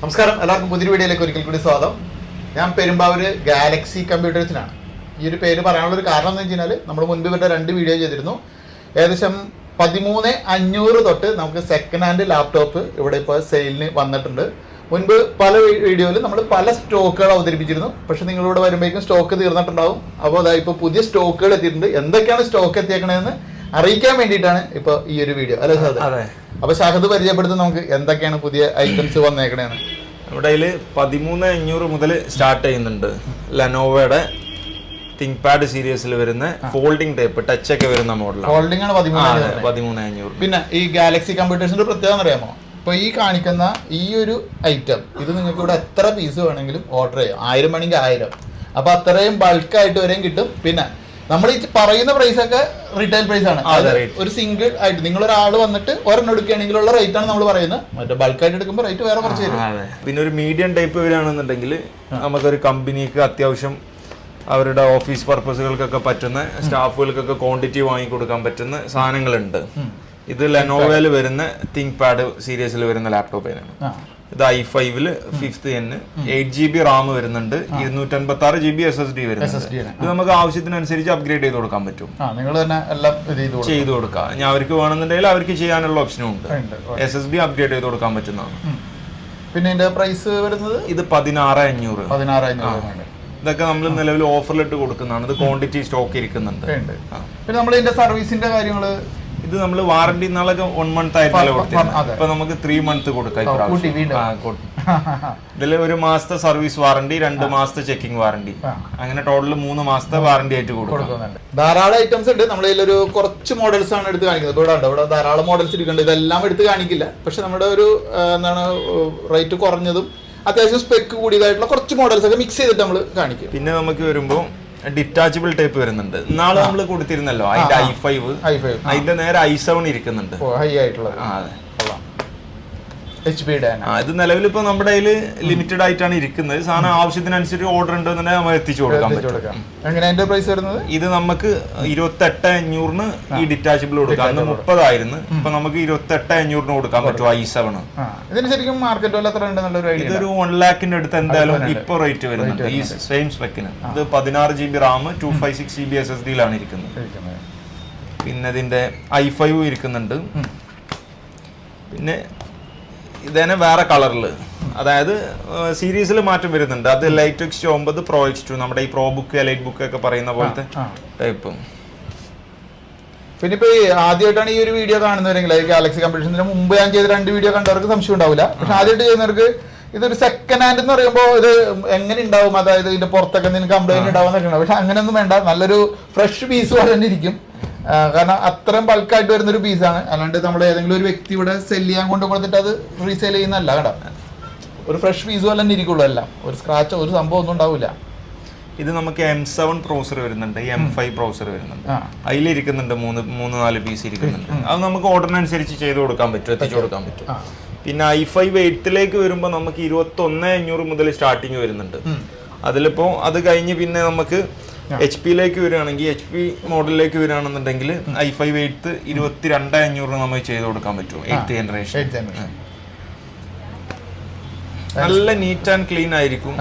നമസ്കാരം എല്ലാവർക്കും പുതിയ വീഡിയോയിലേക്ക് ഒരിക്കൽ കൂടി സ്വാഗതം. ഞാൻ പെരുമ്പാവൂര് ഗാലക്സി കമ്പ്യൂട്ടേഴ്സിനാണ്. ഈ ഒരു പേര് പറയാനുള്ളൊരു കാരണം എന്ന് വെച്ച് കഴിഞ്ഞാൽ നമ്മൾ മുൻപ് ഇവരുടെ രണ്ട് വീഡിയോ ചെയ്തിരുന്നു. ഏകദേശം പതിമൂന്ന് അഞ്ഞൂറ് തൊട്ട് നമുക്ക് സെക്കൻഡ് ഹാൻഡ് ലാപ്ടോപ്പ് ഇവിടെ ഇപ്പോൾ സെയിലിന് വന്നിട്ടുണ്ട്. മുൻപ് പല വീഡിയോയിൽ നമ്മൾ പല സ്റ്റോക്കുകൾ അവതരിപ്പിച്ചിരുന്നു. പക്ഷെ നിങ്ങളിവിടെ വരുമ്പോഴേക്കും സ്റ്റോക്ക് തീർന്നിട്ടുണ്ടാവും. അപ്പോൾ അതായത് ഇപ്പോൾ പുതിയ സ്റ്റോക്കുകൾ എത്തിയിട്ടുണ്ട്. എന്തൊക്കെയാണ് സ്റ്റോക്ക് എത്തിയേക്കണതെന്ന് അറിയിക്കാൻ വേണ്ടിയിട്ടാണ് ഇപ്പോൾ ഈ ഒരു വീഡിയോ. അല്ലേ സാർ അതെ അപ്പൊ ഷഹദ് പരിചയപ്പെടുത്തുന്ന നമുക്ക് എന്തൊക്കെയാണ് പുതിയ ഐറ്റംസ് വന്നേക്കണേന്ന്? നമ്മുടെ അതിൽ പതിമൂന്ന് അഞ്ഞൂറ് മുതൽ സ്റ്റാർട്ട് ചെയ്യുന്നുണ്ട്. ലനോവയുടെ തിങ്ക് പാഡ് സീരീസിൽ വരുന്ന ഫോൾഡിംഗ് ടൈപ്പ് ടച്ച് ഒക്കെ വരുന്ന മോഡലാണ് ഫോൾഡിംഗ് ആണ് പതിമൂന്ന് പതിമൂന്ന് അഞ്ഞൂറ്. പിന്നെ ഈ ഗാലക്സി കമ്പ്യൂട്ടേഴ്സിന്റെ പ്രത്യേകത അറിയാമോ? ഇപ്പൊ ഈ കാണിക്കുന്ന ഈ ഒരു ഐറ്റം ഇത് നിങ്ങൾക്ക് ഇവിടെ എത്ര പീസ് വേണമെങ്കിലും ഓർഡർ ചെയ്യാം. ആയിരം വേണമെങ്കിൽ ആയിരം. അപ്പൊ അത്രയും ബൾക്കായിട്ട് വരെയും കിട്ടും. പിന്നെ നമ്മൾ ഈ പറയുന്ന പ്രൈസ് ഒക്കെ റീറ്റെയിൽ പ്രൈസ് ആണ്. ഒരു സിംഗിൾ ആയിട്ട് നിങ്ങൾ ഒരാൾ വന്നിട്ട് ഒരെണ്ണം എടുക്കുകയാണെങ്കിൽ ഉള്ള റേറ്റ് ആണ് നമ്മൾ പറയുന്നത്. മറ്റേ ബൾക്കായിട്ട് എടുക്കുമ്പോൾ റേറ്റ് വേറെ കുറച്ച് വരും. പിന്നെ ഒരു മീഡിയം ടൈപ്പ് വരികയാണെന്നുണ്ടെങ്കിൽ നമുക്കൊരു കമ്പനിക്ക് അത്യാവശ്യം അവരുടെ ഓഫീസ് പർപ്പസുകൾക്കൊക്കെ പറ്റുന്ന സ്റ്റാഫുകൾക്കൊക്കെ ക്വാണ്ടിറ്റി വാങ്ങിക്കൊടുക്കാൻ പറ്റുന്ന സാധനങ്ങളുണ്ട്. ഇത് ലെനോവയിൽ വരുന്ന തിങ്ക് പാഡ് സീരീസിൽ വരുന്ന ലാപ്ടോപ്പിനാണ് ഇത് ഐ ഫൈവിൽ fifth N eight G B RAM വരുന്നുണ്ട്. ഇരുന്നൂറ്റൻപത്തി ആറ് G B S S D വരുന്നുണ്ട്. ഇത് നമുക്ക് ആവശ്യത്തിനനുസരിച്ച് അപ്ഗ്രേഡ് ചെയ്ത് കൊടുക്കാൻ പറ്റും. നിങ്ങൾ തന്നെ എല്ലാം ചെയ്ത് കൊടുക്കാം. ഞാൻ അവർക്ക് വേണമെന്നുണ്ടെങ്കിൽ അവർക്ക് ചെയ്യാനുള്ള ഓപ്ഷനും ഉണ്ട്. എസ് എസ് ഡി അപ്ഗ്രേഡ് ചെയ്ത് കൊടുക്കാൻ പറ്റുന്നതാണ്. പിന്നെ ഇതിന്റെ പ്രൈസ് വരുന്നത്? ഇത് പതിനാറ് അഞ്ഞൂറ് ഇതൊക്കെ നമ്മൾ നിലവിൽ ഓഫറിലിട്ട് കൊടുക്കുന്നതാണ്. ഇത് ക്വാണ്ടിറ്റി സ്റ്റോക്ക് ഇരിക്കുന്നുണ്ട്. പിന്നെ നമ്മൾ ഇതിന്റെ സർവീസിന്റെ കാര്യങ്ങൾ ഇത് നമ്മൾ വാറണ്ടി നാളൊക്കെ വൺ മന്ത് ആയിട്ടല്ലേ. കൊടുത്തത് ഇപ്പൊ നമുക്ക് ത്രീ മന്ത് കൊടുക്കാം ഇതിൽ ഒരു മാസത്തെ സർവീസ് വാറണ്ടി രണ്ട് മാസത്തെ ചെക്കിംഗ് വാറണ്ടി അങ്ങനെ ടോട്ടൽ മൂന്ന് മാസത്തെ വാറണ്ടി ആയിട്ട് കൊടുക്കും. കൊടുക്കുന്നുണ്ട്. ധാരാളം ഐറ്റംസ് ഉണ്ട്. നമ്മുടെ ഒരു കുറച്ച് മോഡൽസ് ആണ് എടുത്ത് കാണിക്കുന്നത്. ഇവിടെ ഉണ്ട് ഇവിടെ ധാരാളം മോഡൽസ് ഇരിക്കുന്നുണ്ട്. ഇതെല്ലാം എടുത്ത് കാണിക്കില്ല. പക്ഷെ നമ്മുടെ ഒരു എന്താണ് റേറ്റ് കുറഞ്ഞതും അത്യാവശ്യം സ്പെക്ക് കൂടിയതായിട്ടുള്ള കുറച്ച് മോഡൽസ് ഒക്കെ മിക്സ് ചെയ്തിട്ട് നമ്മൾ കാണിക്കും. പിന്നെ നമുക്ക് വരുമ്പോ ഡിറ്റാച്ചബിൾ ടൈപ്പ് വരുന്നുണ്ട്. നാളെ നമ്മൾ കൊടുത്തിരുന്നല്ലോ അതിന്റെ ഐ ഫൈവ് അതിന്റെ നേരെ ഐ സെവൻ ഇരിക്കുന്നുണ്ട്. ഹൈ ആയിട്ടുള്ള അതെ. എച്ച് ആ ഇത് നിലവിൽ ഇപ്പൊ നമ്മുടെ കയ്യിൽ ലിമിറ്റഡ് ആയിട്ടാണ് ഇരിക്കുന്നത്. സാധനം ആവശ്യത്തിനനുസരിച്ച് ഓർഡർ ഉണ്ടെന്നുണ്ടെങ്കിൽ നമ്മൾ എത്തിച്ചു കൊടുക്കാൻ പറ്റും. എങ്ങനെ അതിന്റെ പ്രൈസ് വരുന്നത്? ഇത് നമുക്ക് ഇരുപത്തെട്ട് അഞ്ഞൂറിന് ഈ ഡിറ്റാച്ചബിൾ കൊടുക്കാം. അന്ന് മുപ്പതായിരുന്നു. ഇപ്പൊ നമുക്ക് ഇരുപത്തെട്ട് അഞ്ഞൂറിന് കൊടുക്കാൻ പറ്റും ഐ സെവൻ ഇതിന് ശരിക്കും മാർക്കറ്റ് ഇതൊരു വൺ ലാഖിന്റെ അടുത്ത് എന്തായാലും ഇപ്പൊ റേറ്റ് വരുന്നുണ്ട്. ഈ സെയിം സ്പെക്കിന് ഇത് പതിനാറ് G B RAM two five six G B S S ഡിയിലാണ് ഇരിക്കുന്നത്. പിന്നെ ഇതിന്റെ ഐ ഫൈവ് ഇരിക്കുന്നുണ്ട്. പിന്നെ ഇതന്നെ വേറെ കളറിൽ അതായത് സീരീസിൽ മാറ്റം വരുന്നുണ്ട്. അത് ലൈറ്റ് എക്സ് ടു ഒമ്പത് പ്രോ എക്സ് ടു നമ്മുടെ ഈ പ്രോ ബുക്ക് ലൈറ്റ് ബുക്ക് ഒക്കെ പറയുന്ന പോലത്തെ ടൈപ്പും പിന്നെ ഇപ്പൊ ഈ ആദ്യമായിട്ടാണ് ഈ ഒരു വീഡിയോ കാണുന്നവരെങ്കിൽ ഗാലക്സി കമ്പ്യൂട്ടേഷന് മുമ്പ് ഞാൻ ചെയ്ത രണ്ട് വീഡിയോ കണ്ടവർക്ക് സംശയം ഉണ്ടാവില്ല. പക്ഷെ ആദ്യമായിട്ട് ചെയ്യുന്നവർക്ക് ഇതൊരു സെക്കൻഡ് ഹാൻഡ് എന്ന് പറയുമ്പോൾ ഇത് എങ്ങനെ ഉണ്ടാവും? അതായത് ഇതിന്റെ പുറത്തൊക്കെ എന്തെങ്കിലും കംപ്ലൈന്റ് ഉണ്ടാവും എന്നൊക്കെ പക്ഷെ അങ്ങനെയൊന്നും വേണ്ട. നല്ലൊരു ഫ്രഷ് പീസ് പോലെ തന്നെ ഇരിക്കും. കാരണം അത്രയും ബൾക്കായിട്ട് വരുന്ന ഒരു പീസാണ് അല്ലാണ്ട് നമ്മൾ ഏതെങ്കിലും ഒരു വ്യക്തി ഇവിടെ സെൽ ചെയ്യാൻ കൊണ്ട് കൊടുത്തിട്ട് അത് റീസെയിൽ ചെയ്യുന്നതല്ല കേട്ടോ. ഒരു ഫ്രഷ് പീസ് പോലെ തന്നെ ഇരിക്കുള്ളൂ എല്ലാം. ഒരു സ്ക്രാച്ച് ഒരു സംഭവം ഒന്നും ഉണ്ടാവില്ല. ഇത് നമുക്ക് എം സെവൻ പ്രോസർ വരുന്നുണ്ട് എം ഫൈവ് പ്രോസർ വരുന്നുണ്ട്. അതിലിരിക്കുന്നുണ്ട് മൂന്ന് മൂന്ന് നാല് പീസ് ഇരിക്കുന്നുണ്ട്. അത് നമുക്ക് ഓർഡറിനനുസരിച്ച് ചെയ്ത് കൊടുക്കാൻ പറ്റും എത്തിച്ചു കൊടുക്കാൻ പറ്റും. പിന്നെ ഐ ഫൈവ് എയ്ത്തിലേക്ക് വരുമ്പോൾ നമുക്ക് ഇരുപത്തി ഒന്ന് അഞ്ഞൂറ് മുതൽ സ്റ്റാർട്ടിങ് വരുന്നുണ്ട്. അതിലിപ്പോൾ അതിലിപ്പോ അത് കഴിഞ്ഞ് പിന്നെ നമുക്ക് എച്ച് പിയിലേക്ക് വരികയാണെങ്കിൽ എച്ച് പി മോഡലിലേക്ക് വരികയാണെന്നുണ്ടെങ്കിൽ ഐ ഫൈവ് എയ്ത്ത് ഇരുപത്തി രണ്ട് അഞ്ഞൂറിന് നമുക്ക് ചെയ്ത് കൊടുക്കാൻ പറ്റും. എയ്ത്ത് ജനറേഷൻ നല്ല നീറ്റ് ആൻഡ് ക്ലീൻ ആയിരിക്കും.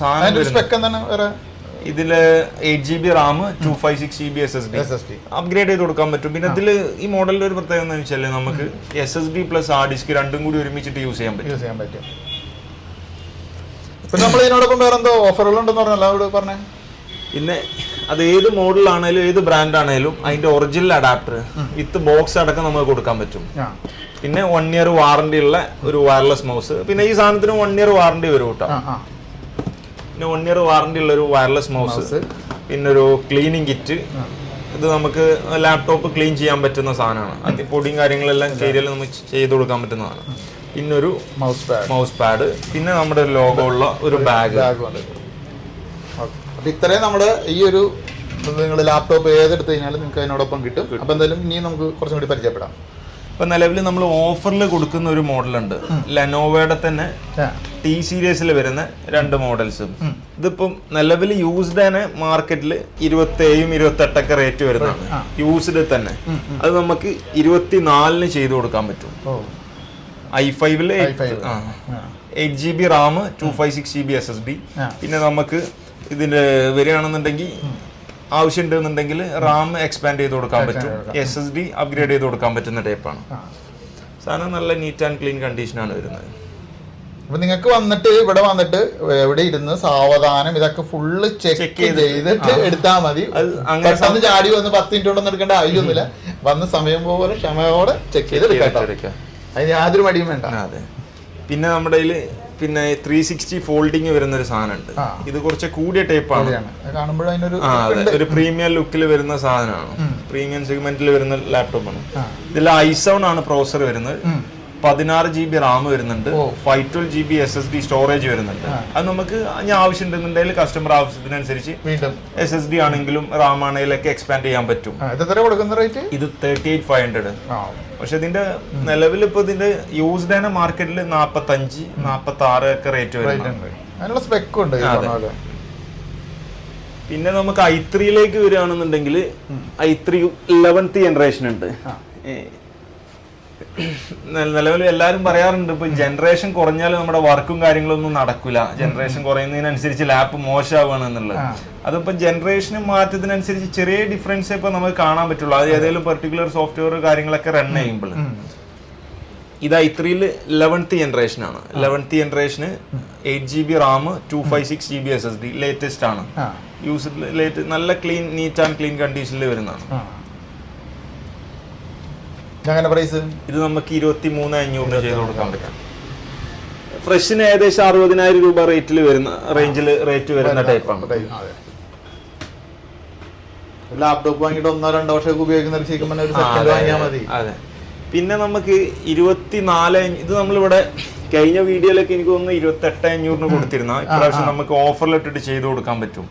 സാധനം ഇതിൽ eight G B RAM two five six G B S S D upgrade ചെയ്ത് കൊടുക്കാൻ പറ്റും. പിന്നെ ഇതിൽ ഈ മോഡലിന്റെ ഒരു പ്രത്യേകത എന്ന് വെച്ചാൽ നമുക്ക് എസ് എസ് ഡി പ്ലസ് ആ ഡിസ്ക് രണ്ടും കൂടി ഒരുമിച്ചിട്ട് യൂസ് ചെയ്യാൻ പറ്റും. യൂസ് ചെയ്യാൻ പറ്റും. പിന്നെ നമ്മൾ ഇതിനോടൊപ്പം വേറെ എന്തോ ഓഫറുകൾ ഉണ്ടെന്ന് പറഞ്ഞല്ലോ അവിടെ പറഞ്ഞേ. പിന്നെ അത് ഏത് മോഡലാണേലും ഏത് ബ്രാൻഡ് ആണേലും അതിന്റെ ഒറിജിനൽ അഡാപ്റ്റർ വിത്ത് ബോക്സ് അടക്കം നമുക്ക് കൊടുക്കാൻ പറ്റും. പിന്നെ വൺ ഇയർ വാറണ്ടി ഉള്ള ഒരു വയർലെസ് മൗസ് പിന്നെ ഈ സാധനത്തിന് വൺ ഇയർ വാറണ്ടി വരും കേട്ടോ. പിന്നെ വൺ ഇയർ വാറണ്ടി ഉള്ള ഒരു വയർലെസ് മൗസ് പിന്നെ ഒരു ക്ലീനിങ് കിറ്റ് ഇത് നമുക്ക് ലാപ്ടോപ്പ് ക്ലീൻ ചെയ്യാൻ പറ്റുന്ന സാധനമാണ്. അതിന്റെ പൊടിയും കാര്യങ്ങളെല്ലാം ചെയ്താൽ നമുക്ക് ചെയ്ത് കൊടുക്കാൻ പറ്റുന്നതാണ് പിന്നെ ഒരു മൗസ് പാഡ് മൗസ് പാഡ് പിന്നെ നമ്മുടെ ലോഗോ ഉള്ള ഒരു ബാഗ് അപ്പൊ ഇത്രയും നമ്മുടെ ഈ ഒരു നിങ്ങൾ ലാപ്ടോപ്പ് ഏതെടുത്ത് കഴിഞ്ഞാലും നിങ്ങൾക്ക് അതിനോടൊപ്പം കിട്ടും. അപ്പൊ എന്തായാലും ഇനി നമുക്ക് കുറച്ചും കൂടി പരിചയപ്പെടാം. ഇപ്പൊ നിലവിൽ നമ്മൾ ഓഫറിൽ കൊടുക്കുന്ന ഒരു മോഡലുണ്ട്. ലെനോവയുടെ തന്നെ ടി സീരീസിൽ വരുന്ന രണ്ട് മോഡൽസും ഇതിപ്പം നിലവിൽ യൂസ്ഡ് ആണ് മാർക്കറ്റിൽ ഇരുപത്തേഴും ഇരുപത്തെട്ടൊക്കെ റേറ്റ് വരുന്നതാണ്. യൂസ്ഡ് തന്നെ. അത് നമുക്ക് ഇരുപത്തിനാലിന് ചെയ്തു കൊടുക്കാൻ പറ്റും. ഐ ഫൈവിൽ i5. ആ. ആ. Eight G B RAM two five six G B S S D പിന്നെ നമുക്ക് ഇതിന്റെ വരികയാണെന്നുണ്ടെങ്കിൽ ആവശ്യമുണ്ടെന്നുണ്ടെങ്കിൽ റാം എക്സ്പാൻഡ് ചെയ്ത് കൊടുക്കാൻ പറ്റും. എസ് എസ് ഡി അപ്ഗ്രേഡ് ചെയ്ത് കൊടുക്കാൻ പറ്റുന്ന ടൈപ്പാണ്. സാധനം നല്ല നീറ്റ് ആൻഡ് ക്ലീൻ കണ്ടീഷനാണ് വരുന്നത്. അപ്പൊ നിങ്ങൾക്ക് വന്നിട്ട് ഇവിടെ വന്നിട്ട് എവിടെ ഇരുന്ന് സാവധാനം ഇതൊക്കെ ഫുള്ള് ചെക്ക് ചെയ്തിട്ട്, എടുത്താൽ മതി. പെട്ടെന്ന് ചാടി വന്ന് പത്ത് മിനിറ്റ് കൊണ്ടൊന്നും എടുക്കേണ്ട ആവശ്യമൊന്നുമില്ല. വന്ന സമയം പോലെ ക്ഷമയോടെ ചെക്ക് ചെയ്ത് എടുക്കാം. അതിന് യാതൊരു മടിയും വേണ്ട. അതെ. പിന്നെ നമ്മുടെ പിന്നെ ത്രീ സിക്സ്റ്റി ഫോൾഡിങ് വരുന്ന ഒരു സാധനമുണ്ട്. ഇത് കുറച്ച് കൂടിയ ടൈപ്പാണ് അതിനൊരു ആ ഒരു പ്രീമിയം ലുക്കിൽ വരുന്ന സാധനമാണ്. പ്രീമിയം സെഗ്മെന്റിൽ വരുന്ന ലാപ്ടോപ്പ് ആണ്. ഇതിൽ ഐസോൺ ആണ് പ്രോസർ വരുന്നത്. പതിനാറ് ജി ബി റാം വരുന്നുണ്ട്. Five twelve G B S S D storage വരുന്നുണ്ട്. അത് നമുക്ക് ഞാൻ ആവശ്യമുണ്ടെന്നുണ്ടെങ്കിൽ കസ്റ്റമർ ആവശ്യത്തിനനുസരിച്ച് വീണ്ടും. എസ് എസ് ഡി ആണെങ്കിലും റാം ആണെങ്കിലും ഒക്കെ എക്സ്പാൻഡ് ചെയ്യാൻ പറ്റും. കൊടുക്കുന്ന റേറ്റ് ഇത് തേർട്ടി എയ്റ്റ് ഫൈവ് ഹൺഡ്രഡ് പക്ഷെ ഇതിന്റെ നിലവിൽ ഇപ്പൊ ഇതിന്റെ യൂസ്ഡ് ആണ് മാർക്കറ്റിൽ നാപ്പത്തി അഞ്ച് നാപ്പത്തി ആറ് ഒക്കെ റേറ്റ് വരുന്നുണ്ട് അതിനുള്ള സ്പെക്ക് ഉണ്ട് പിന്നെ നമുക്ക് ഐ ത്രീയിലേക്ക് വരികയാണെന്നുണ്ടെങ്കിൽ ഐ ത്രീ ഇലവൻത്ത് ജനറേഷൻ ഉണ്ട്. നിലവിൽ എല്ലാവരും പറയാറുണ്ട് ഇപ്പൊ ജനറേഷൻ കുറഞ്ഞാൽ നമ്മുടെ വർക്കും കാര്യങ്ങളൊന്നും നടക്കില്ല ജനറേഷൻ കുറയുന്നതിനനുസരിച്ച് ലാപ്പ് മോശമാവുകയാണ് എന്നുള്ളത്. അതിപ്പോ ജനറേഷൻ മാറ്റത്തിനനുസരിച്ച് ചെറിയ ഡിഫറൻസ് ഇപ്പൊ നമുക്ക് കാണാൻ പറ്റുള്ളൂ. അത് ഏതെങ്കിലും പെർട്ടിക്കുലർ സോഫ്റ്റ്വെയർ കാര്യങ്ങളൊക്കെ റൺ ചെയ്യുമ്പോൾ. ഇത് ഐ ത്രീയിൽ ലെവൻത്ത് ജനറേഷൻ ആണ് ലെവൻത്ത് ജനറേഷന് eight G B RAM two five six G B S S D latest ആണ്. യൂസ് ലേറ്റ് നല്ല ക്ലീൻ നീറ്റ് ആൻഡ് ക്ലീൻ കണ്ടീഷനിൽ വരുന്നതാണ്. ഇതെങ്ങനെ പ്രൈസ് ഇത് നമുക്ക് ഇരുപത്തി മൂന്ന് അഞ്ഞൂറിന് ചെയ്ത് കൊടുക്കാൻ പറ്റും. ഫ്രഷിന് ഏകദേശം അറുപതിനായിരം രൂപ റേറ്റിൽ വരുന്ന റേഞ്ചിൽ റേറ്റ് വരുന്ന ടൈപ്പാണ് ലാപ്ടോപ്പ് വാങ്ങിയിട്ട് ഒന്നോ രണ്ടോ വർഷമൊക്കെ ഉപയോഗിക്കുന്ന ഒരു ശരിക്കും പറഞ്ഞാൽ ഒരു സെക്കൻഡ് വാങ്ങിയാൽ മതി. അതെ പിന്നെ നമുക്ക് ഇരുപത്തിനാല് ഇത് നമ്മളിവിടെ കഴിഞ്ഞ വീഡിയോയിലൊക്കെ എനിക്ക് തോന്നുന്നു ഇരുപത്തി എട്ട് അഞ്ഞൂറിന് കൊടുത്തിരുന്ന. ഇപ്രാവശ്യം നമുക്ക് ഓഫറിലിട്ടിട്ട് ചെയ്ത് കൊടുക്കാൻ പറ്റും.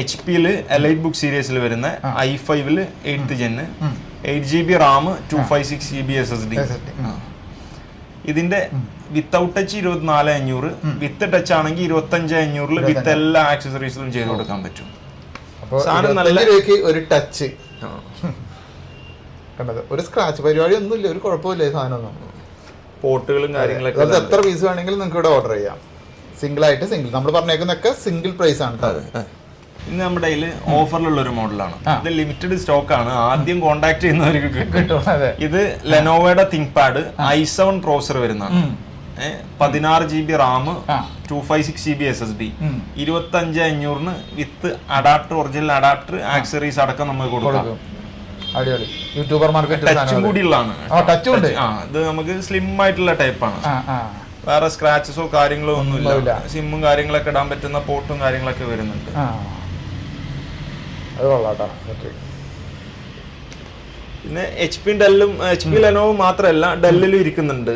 എച്ച് പിയിൽ എലൈറ്റ് ബുക്ക് സീരീസിൽ വരുന്ന ഐ ഫൈവിൽ eighth gen eight G B RAM two five six G B S S D SSD, ഇതിന്റെ വിത്തൗട്ട് ടച്ച് ഇരുപത്തിനാല് അഞ്ഞൂറ് വിത്ത് ടച്ച് ആണെങ്കിൽ ഇരുപത്തഞ്ച് അഞ്ഞൂറിൽ വിത്ത് എല്ലാ ആക്സസറീസിലും ചെയ്ത് കൊടുക്കാൻ പറ്റും. സാധനം നല്ല- ഒരു ടച്ച് കണ്ടത്. ഒരു സ്ക്രാച്ച് പരിപാടി ഒന്നുമില്ല ഒരു കുഴപ്പമില്ല സാധനം പോട്ടുകളും കാര്യങ്ങളൊക്കെ അതായത് എത്ര പീസ് വേണമെങ്കിലും നിങ്ങൾക്ക് ഇവിടെ ഓർഡർ ചെയ്യാം. സിംഗിൾ ആയിട്ട് സിംഗിൾ നമ്മൾ പറഞ്ഞേക്കുന്നൊക്കെ സിംഗിൾ പ്രൈസ് ആണ് ട്ടോ. ഇന്ന് നമ്മുടെ കയ്യിൽ ഓഫറിലുള്ള ഒരു മോഡലാണ് ഇത് ലിമിറ്റഡ് സ്റ്റോക്ക് ആണ്. ആദ്യം കോൺടാക്ട് ചെയ്യുന്നവർക്ക് കിട്ടും. ഇത് ലെനോവയുടെ ThinkPad I seven processor വരുന്നതാണ്. പതിനാറ് G B RAM two five six G B S S D ഇരുപത്തി അഞ്ച് അഞ്ഞൂറിന് with adapter original adapter accessories അടക്കം നമുക്ക് കൊടുക്കാം. അടിപൊളി. യൂട്യൂബർ മാർക്കറ്റ് ടച്ചും കൂടിയുള്ളതാണ് ടച്ചും ഉണ്ട്. ആ ഇത് നമുക്ക് സ്ലിം ആയിട്ടുള്ള ടൈപ്പാണ് വേറെ സ്ക്രാച്ചസോ കാര്യങ്ങളോ ഒന്നുമില്ല. സിമ്മും കാര്യങ്ങളൊക്കെ ഇടാൻ പറ്റുന്ന പോർട്ടും കാര്യങ്ങളൊക്കെ വരുന്നുണ്ട്. അത് കൊള്ളാട്ടോ ഓക്കെ പിന്നെ എച്ച് പി ഡെല്ലും എച്ച് പി ലെനോവും മാത്രമല്ല ഡെല്ലിലും ഇരിക്കുന്നുണ്ട്.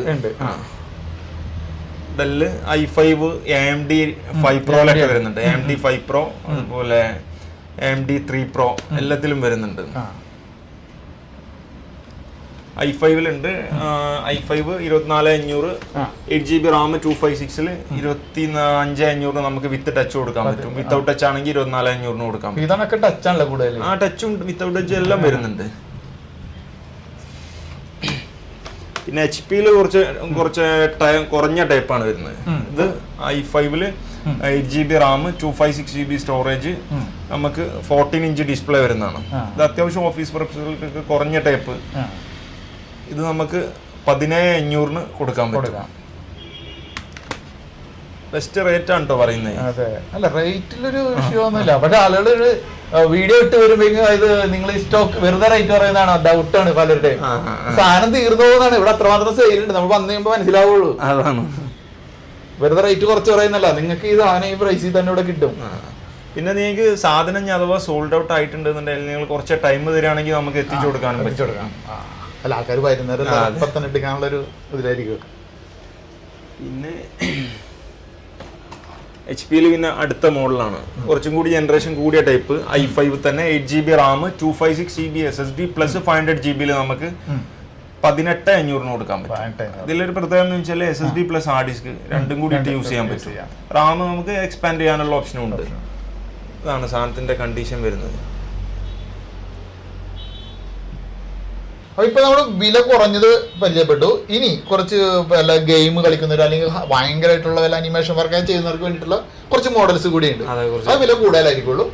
Dell I five M D five പ്രോയിലൊക്കെ വരുന്നുണ്ട്. എം ഡി ഫൈവ് പ്രോ അതുപോലെ എം ഡി ത്രീ പ്രോ എല്ലാത്തിലും വരുന്നുണ്ട്. ഐ ഫൈവിലുണ്ട്. ഐ ഫൈവ് ഇരുപത്തിനാല് അഞ്ഞൂറ്. Eight G B RAM two five സിക്സിൽ ഇരുപത്തി അഞ്ച് അഞ്ഞൂറിന് നമുക്ക് വിത്ത് ടച്ച് കൊടുക്കാൻ പറ്റും. വിത്തൗട്ട് ടച്ച് ആണെങ്കിൽ ഇരുപത്തിനാല് അഞ്ഞൂറിന് കൊടുക്കാൻ ഇതൊക്കെ ടച്ച് ആണല്ലോ കൂടുതൽ ആ ടച്ചും വിത്തൗട്ട് ടച്ച് എല്ലാം വരുന്നുണ്ട്. പിന്നെ എച്ച് പിയിൽ കുറച്ച് കുറച്ച് ടൈം കുറഞ്ഞ ടൈപ്പാണ് വരുന്നത്. ഇത് ഐ ഫൈവിൽ eight G B RAM two five six G B storage നമുക്ക് ഫോർട്ടീൻ ഇഞ്ച് ഡിസ്പ്ലേ വരുന്നതാണ്. ഇത് അത്യാവശ്യം ഓഫീസ് പർപ്പസുകൾക്ക് കുറഞ്ഞ ടൈപ്പ്. ഇത് നമുക്ക് പതിനേഴ് അഞ്ഞൂറിന് കൊടുക്കാൻ പറ്റും. ബെസ്റ്റ് റേറ്റ് ആണ് കേട്ടോ പറയുന്നത് അതെ. അല്ല റേറ്റിലൊരു വിഷയമൊന്നുമില്ല. പക്ഷെ ആളുകൾ ഒരു വീഡിയോ ഇട്ട് വരുമ്പോഴേക്കും ഇത് നിങ്ങൾ ഈ സ്റ്റോക്ക് വെറുതെ റേറ്റ് പറയുന്നതാണ്? ഡൗട്ടാണ് പലരുടെയും. സാധനം തീർന്നു പോകുന്നതാണ്. ഇവിടെ അത്രമാത്രം സെയിൽ ഉണ്ട്. നമ്മൾ വന്നു കഴിയുമ്പോൾ മനസ്സിലാവുള്ളൂ. അതാണ്. വെറുതെ റേറ്റ് കുറച്ച് പറയുന്നല്ല നിങ്ങൾക്ക് ഈ സാധനം ഈ പ്രൈസിൽ തന്നെ ഇവിടെ കിട്ടും. പിന്നെ നിങ്ങൾക്ക് സാധനം അഥവാ സോൾഡ് ഔട്ട് ആയിട്ടുണ്ടെന്നുണ്ടെങ്കിൽ നിങ്ങൾ കുറച്ച് ടൈം തരികയാണെങ്കിൽ നമുക്ക് എത്തിച്ചു കൊടുക്കാനും പറ്റും. അല്ല ആൾക്കാർ വരുന്നവരെ ഇപ്പൊ എടുക്കാനുള്ളൊരു ഒരു ഇതിലായിരിക്കും. പിന്നെ എച്ച് പിയിൽ പിന്നെ അടുത്ത മോഡലാണ്. കുറച്ചും കൂടി ജനറേഷൻ കൂടിയ ടൈപ്പ് ഐ ഫൈവ് തന്നെ eight G B RAM two five six G B S S D plus five hundred G ബിയിൽ നമുക്ക് പതിനെട്ട് അഞ്ഞൂറിന് കൊടുക്കാൻ പറ്റും. ഇതിലൊരു പ്രത്യേകത എന്ന് വെച്ചാൽ S S D plus hard disk രണ്ടും കൂടി യൂസ് ചെയ്യാൻ പറ്റും. റാം നമുക്ക് എക്സ്പാൻഡ് ചെയ്യാനുള്ള ഓപ്ഷനും ഉണ്ട്. ഇതാണ് സാധനത്തിന്റെ കണ്ടീഷൻ വരുന്നത്. അപ്പൊ ഇപ്പൊ നമ്മൾ വില കുറഞ്ഞത് പരിചയപ്പെട്ടു. ഇനി കുറച്ച് വല്ല ഗെയിം കളിക്കുന്നവർ അല്ലെങ്കിൽ ഭയങ്കരമായിട്ടുള്ള വല്ല അനിമേഷൻ വർക്ക് ചെയ്യുന്നവർക്ക് വേണ്ടിയിട്ടുള്ള കുറച്ച് മോഡൽസ് കൂടിയുണ്ട്. അതെ അത് വില കൂടുതലായിരിക്കുള്ളൂ.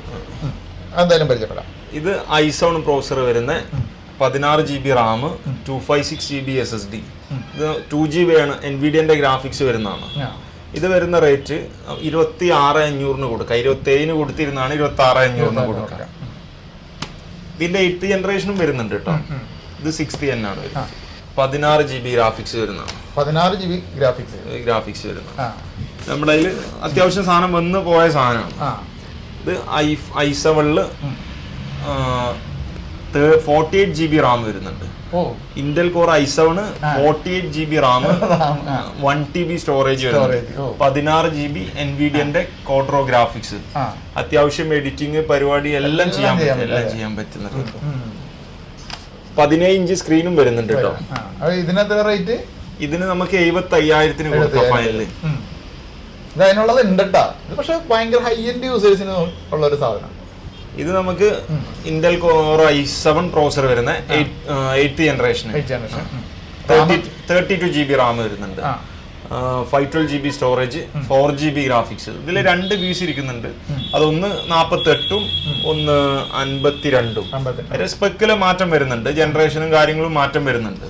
എന്തായാലും പരിചയപ്പെടാം. ഇത് ഐസോൺ പ്രോസർ വരുന്ന പതിനാറ് G B RAM two five six G B S S D ഇത് ടു ജി ബി ആണ്. എൻവിഡിയന്റെ ഗ്രാഫിക്സ് വരുന്നതാണ്. ഇത് വരുന്ന റേറ്റ് ഇരുപത്തി ആറ് അഞ്ഞൂറിന് കൊടുക്കാം. ഇരുപത്തി ഏഴിന് കൊടുത്തിരുന്നാണ് ഇരുപത്തി ആറ് അഞ്ഞൂറിന് കൊടുക്കുക ഇതിന്റെ എയ്ത്ത് ജനറേഷനും വരുന്നുണ്ട് കേട്ടോ ഇത് സിക്സ്തി എൻ ആണ്. വരുന്നത് പതിനാറ് ജി ബി ഗ്രാഫിക്സ് വരുന്നതാണ് പതിനാറ് ജി ബി ഗ്രാഫിക്സ് ഗ്രാഫിക്സ് വരുന്നത് ആ. നമ്മുടെ അതിൽ അത്യാവശ്യം സാധനം വന്ന് പോയ സാധനമാണ്. ഇത് ഐ ഐ സെവനിൽ forty eight G B RAM വരുന്നുണ്ട്. Intel core I seven forty eight G B RAM. One T B storage വരുന്നുണ്ട്. പതിനാറ് ജി ബി എൻവിഡിയന്റെ കോട്രോ ഗ്രാഫിക്സ് അത്യാവശ്യം എഡിറ്റിംഗ് പരിപാടി എല്ലാം ചെയ്യാൻ എല്ലാം ചെയ്യാൻ പറ്റുന്നുണ്ട്. പതിനേഴ് ഇഞ്ച് സ്ക്രീനും വരുന്നുണ്ട് കേട്ടോ ഇതിനകത്ത് റേറ്റ് ഇതിന് നമുക്ക് എഴുപത്തി അയ്യായിരത്തിന് കൊടുക്കാം ഫൈനലിന് ഇത് അതിനുള്ളത് ഉണ്ട് കേട്ടോ ഇത് പക്ഷെ ഭയങ്കര ഹൈ എൻഡ് യൂസേഴ്സിന് ഉള്ള ഒരു സാധനം. ഇത് നമുക്ക് Intel core I seven processor വരുന്ന eight generation thirty two G B RAM വരുന്നുണ്ട്. Five twelve G B storage four G B graphics ഇതിൽ രണ്ട് പീസ് ഇരിക്കുന്നുണ്ട്. അതൊന്ന് നാൽപ്പത്തെട്ടും ഒന്ന് അൻപത്തിരണ്ടും. സ്പെക്കിൽ മാറ്റം വരുന്നുണ്ട്. ജനറേഷനും കാര്യങ്ങളും മാറ്റം വരുന്നുണ്ട്.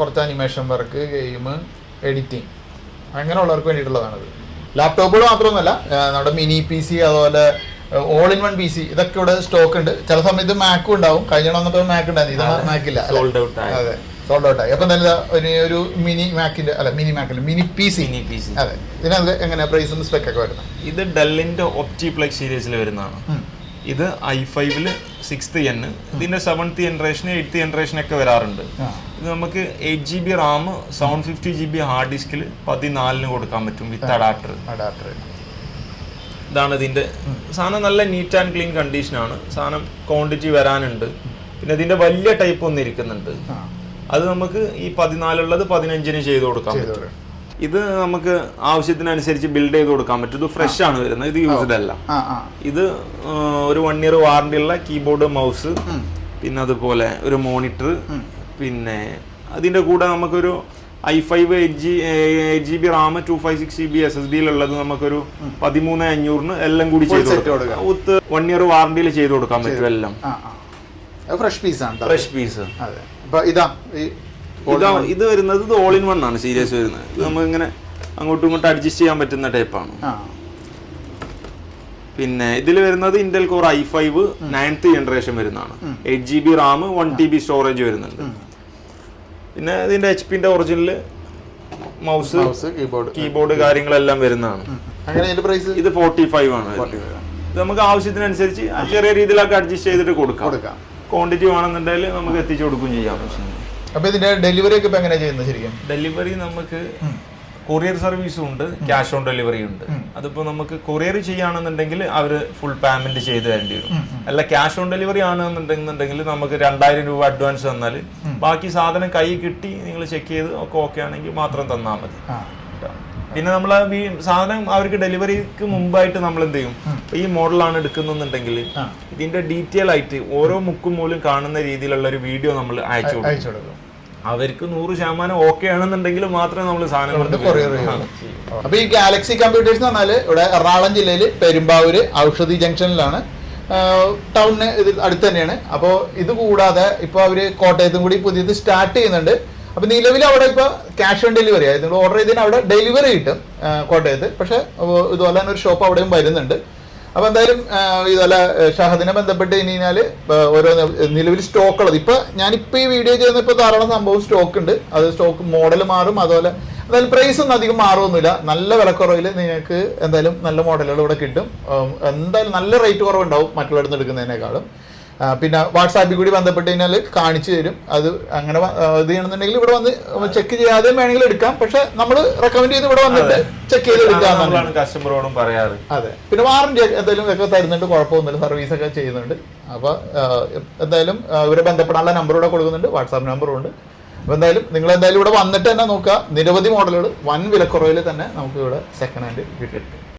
കുറച്ച് അനിമേഷൻ വർക്ക് ഗെയിം എഡിറ്റിംഗ് അങ്ങനെയുള്ളവർക്ക് വേണ്ടിയിട്ടുള്ളതാണത്. ലാപ്ടോപ്പുകൾ മാത്രമൊന്നുമല്ല നമ്മുടെ മിനി പി സി അതുപോലെ all in one P C ഇതൊക്കെ ഇവിടെ സ്റ്റോക്ക് ഉണ്ട്. ചില സമയത്ത് മാക്കും ഉണ്ടാവും. കഴിഞ്ഞ വന്നപ്പോൾ മാക്ക് ഉണ്ടായിരുന്നു. ഇതാണ് മാക്കില്ല സോൾഡ് ഔട്ട് അതെ. സോൾഡ് ഔട്ട് ആയി. അപ്പൊ നല്ല ഒരു മിനി മാക്കിന്റെ അല്ല mini മാക്കിന്റെ mini P C mini P C അതെ. ഇതിനകത്ത് എങ്ങനെയാ? പ്രൈസും സ്പെക്ക് ഒക്കെ വരുന്നത്. ഇത് ഡെല്ലിന്റെ ഒപ്റ്റിപ്ലക്സ് സീരീസിൽ വരുന്നതാണ്. ഇത് ഐ ഫൈവിൽ സിക്സ്ത് എൻ ഇതിന്റെ സെവൻത്ത് ജനറേഷൻ എയ്ത്ത് ജനറേഷൻ ഒക്കെ വരാറുണ്ട്. ഇത് നമുക്ക് eight G B RAM seven fifty G B hard ഡിസ്കിൽ പതിനാലിന് കൊടുക്കാൻ പറ്റും വിത്ത് അഡാപ്റ്റർ അഡാപ്റ്റർ ഇതാണ് ഇതിന്റെ. സാധനം നല്ല നീറ്റ് ആൻഡ് ക്ലീൻ കണ്ടീഷനാണ് സാധനം ക്വാണ്ടിറ്റി വരാനുണ്ട്. പിന്നെ ഇതിന്റെ വലിയ ടൈപ്പ് ഒന്ന് ഇരിക്കുന്നുണ്ട്. അത് നമുക്ക് ഈ പതിനാലുള്ളത് പതിനഞ്ചിന് ചെയ്ത് കൊടുക്കാൻ പറ്റും. ഇത് നമുക്ക് ആവശ്യത്തിനനുസരിച്ച് ബിൽഡ് ചെയ്ത് കൊടുക്കാൻ പറ്റും. ഇത് ഫ്രഷ് ആണ് വരുന്നത്. ഇത് യൂസ്ഡ് അല്ല. ഇത് ഒരു വൺ ഇയർ വാറണ്ടി ഉള്ള കീബോർഡ് മൗസ് പിന്നെ അതുപോലെ ഒരു മോണിറ്റർ പിന്നെ അതിന്റെ കൂടെ നമുക്കൊരു I five eight G eight G B RAM two five six G B S S ഡിയിലുള്ളത് നമുക്കൊരു പതിമൂന്ന് അഞ്ഞൂറിന് എല്ലാം കൂടി ചെയ്ത് കൊടുക്കുക കൊടുക്കാം. വിത്ത് വൺ ഇയർ വാറണ്ടിയിൽ ചെയ്ത് കൊടുക്കാൻ പറ്റും എല്ലാം. ഫ്രഷ് പീസ് ആണ്. ഫ്രഷ് പീസ് ഇതാ ഇതാ ഇത് വരുന്നത് ഇത് ഓൾ ഇൻ വൺ ആണ് സീരിയസ് വരുന്നത്. നമുക്ക് ഇങ്ങനെ അങ്ങോട്ടും ഇങ്ങോട്ടും അഡ്ജസ്റ്റ് ചെയ്യാൻ പറ്റുന്ന ടൈപ്പാണ് പിന്നെ ഇതിൽ വരുന്നത് Intel core I five ninth generation വരുന്നതാണ്. Eight G B RAM one T B storage വരുന്നുണ്ട്. പിന്നെ ഇതിന്റെ എച്ച് പിന്റെ ഒറിജിനൽ മൗസ് കീബോർഡ് കീബോർഡ് കാര്യങ്ങളെല്ലാം വരുന്നതാണ്. അങ്ങനെ ഇതിന്റെ പ്രൈസ് ഇത് ഫോർട്ടി ഫൈവ് ആണ്. ഇത് നമുക്ക് ആവശ്യത്തിനനുസരിച്ച് ചെറിയ രീതിയിലൊക്കെ അഡ്ജസ്റ്റ് ചെയ്തിട്ട് കൊടുക്കാം. കൊടുക്കാം. ക്വാണ്ടിറ്റി വേണമെന്നുണ്ടെങ്കിൽ നമുക്ക് എത്തിച്ചു കൊടുക്കുകയും ചെയ്യാം. അപ്പൊ ഇതിന്റെ ഡെലിവറി ഒക്കെ ചെയ്യുന്നത് ശരിക്കും? ഡെലിവറി നമുക്ക് കൊറിയർ സർവീസും ഉണ്ട് ക്യാഷ് ഓൺ ഡെലിവറി ഉണ്ട്. അതിപ്പോ നമുക്ക് കൊറിയർ ചെയ്യുകയാണെന്നുണ്ടെങ്കിൽ അവർ ഫുൾ പേയ്മെന്റ് ചെയ്ത് തരേണ്ടി വരും. അല്ല ക്യാഷ് ഓൺ ഡെലിവറി ആണെന്നുണ്ടെന്നുണ്ടെങ്കിൽ നമുക്ക് രണ്ടായിരം രൂപ അഡ്വാൻസ് തന്നാൽ ബാക്കി സാധനം കൈ കിട്ടി നിങ്ങൾ ചെക്ക് ചെയ്ത് ഒക്കെ ഓക്കെ ആണെങ്കിൽ മാത്രം തന്നാൽ മതി. പിന്നെ നമ്മൾ സാധനം അവർക്ക് ഡെലിവറിക്ക് മുമ്പായിട്ട് നമ്മൾ എന്ത് ചെയ്യും? ഈ മോഡലാണ് എടുക്കുന്നുണ്ടെങ്കിൽ. ഇതിന്റെ ഡീറ്റെയിൽ ആയിട്ട് ഓരോ മുക്കും മൂലം കാണുന്ന രീതിയിലുള്ള ഒരു വീഡിയോ നമ്മൾ അയച്ചു കൊടുക്കും. അവർക്ക് നൂറ് ശതമാനം ഓക്കെ ആണെന്നുണ്ടെങ്കിൽ മാത്രമേ നമ്മൾ സാധനം കൊറിയർ അപ്പൊ ഈ ഗാലക്സി കമ്പ്യൂട്ടേഴ്സ് എന്ന് പറഞ്ഞാൽ ഇവിടെ എറണാകുളം ജില്ലയിൽ പെരുമ്പാവൂര് ഔഷധി ജംഗ്ഷനിലാണ്. ടൗണിന് ഇത് അടുത്ത് തന്നെയാണ്. അപ്പോൾ ഇത് കൂടാതെ ഇപ്പോൾ അവർ കോട്ടയത്തും കൂടി പുതിയത് സ്റ്റാർട്ട് ചെയ്യുന്നുണ്ട്. അപ്പൊ നിലവിൽ അവിടെ ഇപ്പൊ ക്യാഷ് ഓൺ ഡെലിവറി ആയത് നിങ്ങൾ ഓർഡർ ചെയ്തതിന് അവിടെ ഡെലിവറി കിട്ടും കോട്ടയത്ത്. പക്ഷെ ഇതുപോലെ തന്നെ ഒരു ഷോപ്പ് അവിടെയും വരുന്നുണ്ട്. അപ്പൊ എന്തായാലും ഇതല്ല ഷഹദിനെ ബന്ധപ്പെട്ട് കഴിഞ്ഞാൽ ഓരോ നിലവിൽ സ്റ്റോക്ക് ഉള്ളത് ഇപ്പൊ ഞാനിപ്പോ ഈ വീഡിയോ ചെയ്യുന്ന ഇപ്പൊ ധാരാളം സംഭവം സ്റ്റോക്ക് ഉണ്ട് അത് സ്റ്റോക്ക് മോഡൽ മാറും. അതുപോലെ എന്തായാലും പ്രൈസ് ഒന്നും അധികം മാറുമൊന്നുമില്ല നല്ല വിലക്കുറവിൽ നിങ്ങൾക്ക് എന്തായാലും നല്ല മോഡലുകൾ ഇവിടെ കിട്ടും. എന്തായാലും നല്ല റേറ്റ് കുറവുണ്ടാവും മറ്റുള്ളവരിൽ എടുക്കുന്നതിനേക്കാളും. പിന്നെ വാട്സാപ്പിൽ കൂടി ബന്ധപ്പെട്ട് കഴിഞ്ഞാൽ കാണിച്ചു തരും. അത് അങ്ങനെ ഇത് ചെയ്യണമെന്നുണ്ടെങ്കിൽ ഇവിടെ വന്ന് ചെക്ക് ചെയ്യാതെ വേണമെങ്കിൽ എടുക്കാം. പക്ഷെ നമ്മൾ റെക്കമെൻഡ് ചെയ്ത് ഇവിടെ വന്നിട്ട് ചെക്ക് ചെയ്ത് എടുക്കാമെന്നാണ് കസ്റ്റമറോടും പറയാറ്. അതെ. പിന്നെ വാറണ്ടി എന്തായാലും ഒക്കെ തരുന്നുണ്ട് കുഴപ്പമൊന്നുമില്ല. സർവീസ് ഒക്കെ ചെയ്യുന്നുണ്ട്. അപ്പോൾ എന്തായാലും ഇവരെ ബന്ധപ്പെടാനുള്ള നമ്പർ ഇവിടെ കൊടുക്കുന്നുണ്ട് വാട്സാപ്പ് നമ്പറും ഉണ്ട്. അപ്പോൾ എന്തായാലും നിങ്ങൾ എന്തായാലും ഇവിടെ വന്നിട്ട് തന്നെ നോക്കുക. നിരവധി മോഡലുകൾ വൻ വിലക്കുറവിൽ തന്നെ നമുക്ക് ഇവിടെ സെക്കൻഡ് ഹാൻഡ് കിട്ടും